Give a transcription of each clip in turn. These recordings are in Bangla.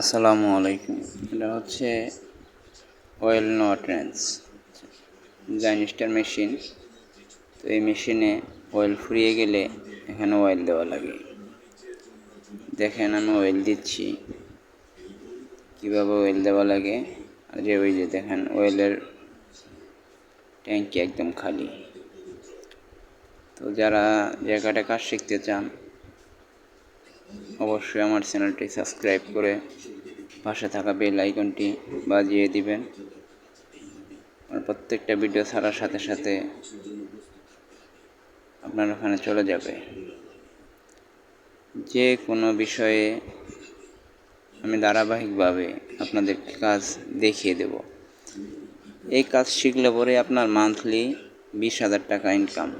আসসালামু আলাইকুম। এটা হচ্ছে অয়েল নোট্রেন্স জাইনিস্টার মেশিন। তো এই মেশিনে অয়েল ফুরিয়ে গেলে এখানে অয়েল দেওয়া লাগে। দেখেন আমি অয়েল দিচ্ছি। কীভাবে অয়েল দেওয়া লাগে? আর যে ওই যে দেখেন অয়েলের ট্যাঙ্কি একদম খালি। তো যারা জায়গাটা কাজ শিখতে চান অবশ্যই আমার চ্যানেলটি সাবস্ক্রাইব করে পাশে থাকা বেল আইকনটি বাজিয়ে দিবেন। আর প্রত্যেকটা ভিডিও ছাড়ার সাথে সাথে আপনার ওখানে চলে যাবে। যে কোনো বিষয়ে আমি ধারাবাহিকভাবে আপনাদের কাজ দেখিয়ে দেব। এই কাজ শিখলে পরে আপনার মান্থলি বিশ হাজার টাকা ইনকাম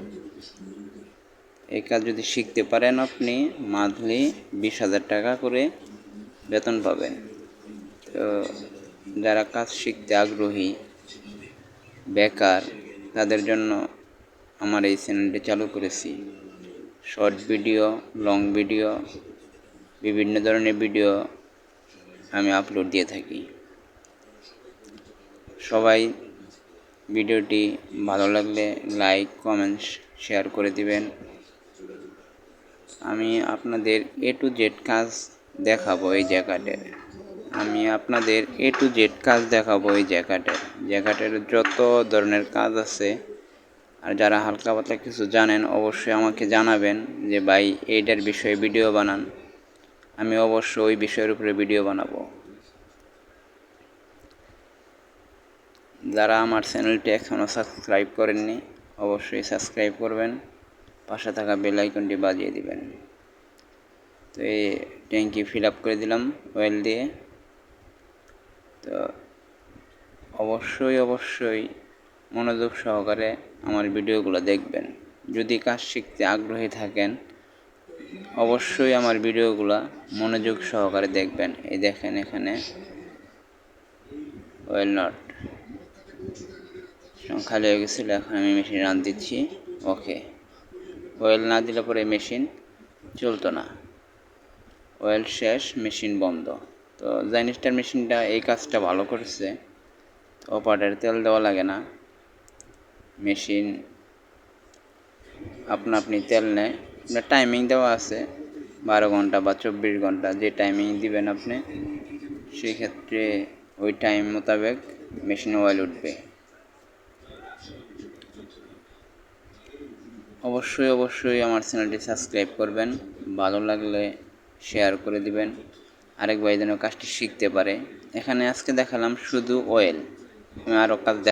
এই কাজ যদি শিখতে পারেন আপনি, মান্থলি বিশ হাজার টাকা করে বেতন পাবেন। তো যারা কাজ শিখতে আগ্রহী, বেকার, তাদের জন্য আমার এই চ্যানেলটি চালু করেছি। শর্ট ভিডিও, লং ভিডিও, বিভিন্ন ধরনের ভিডিও আমি আপলোড দিয়ে থাকি। সবাই ভিডিওটি ভালো লাগলে লাইক কমেন্ট শেয়ার করে দিবেন। আমি আপনাদের এ টু জেড কাজ দেখাবো এই জায়গাটার আমি আপনাদের এ টু জেড কাজ দেখাবো এই জায়গাটার জায়গাটার যত ধরনের কাজ আছে, আর যারা হালকা পাতলা কিছু জানেন, অবশ্যই আমাকে জানাবেন যে, ভাই, এইটার বিষয়ে ভিডিও বানান। আমি অবশ্যই ওই বিষয়ের উপরে ভিডিও বানাবো। যারা আমার চ্যানেলটি এখনও সাবস্ক্রাইব করেননি, অবশ্যই সাবস্ক্রাইব করবেন। পাশে থাকা বেল আইকনটি বাজিয়ে দিবেন। তো এই ট্যাঙ্কি ফিল আপ করে দিলাম অয়েল দিয়ে। তো অবশ্যই অবশ্যই মনোযোগ সহকারে আমার ভিডিওগুলো দেখবেন। যদি কাজ শিখতে আগ্রহী থাকেন, অবশ্যই আমার ভিডিওগুলো মনোযোগ সহকারে দেখবেন। এই দেখেন এখানে অয়েল নট খালি হয়ে গেছিল, এখন আমি মেশিন রান দিচ্ছি। ওকে অয়েল না দিলে পরে মেশিন চলতো না। অয়েল শেষ মেশিন বন্ধ। তো জাইনিস্টার মেশিনটা এই কাজটা ভালো করেছে। অপারেটার তেল দেওয়া লাগে না। মেশিন আপনা আপনি তেল নেয়। টাইমিং দেওয়া আছে, বারো ঘণ্টা বা চব্বিশ ঘণ্টা। যে টাইমিং দিবেন আপনি, সেক্ষেত্রে ওই টাইম মোতাবেক মেশিনে অয়েল উঠবে। অবশ্যই অবশ্যই আমার চ্যানেলটি সাবস্ক্রাইব করবেন, ভালো লাগলে শেয়ার করে দিবেন, আরেক ভাই যেন কাজটি শিখতে পারে। এখানে আজকে দেখালাম শুধু অয়েল আমি আরও কাজ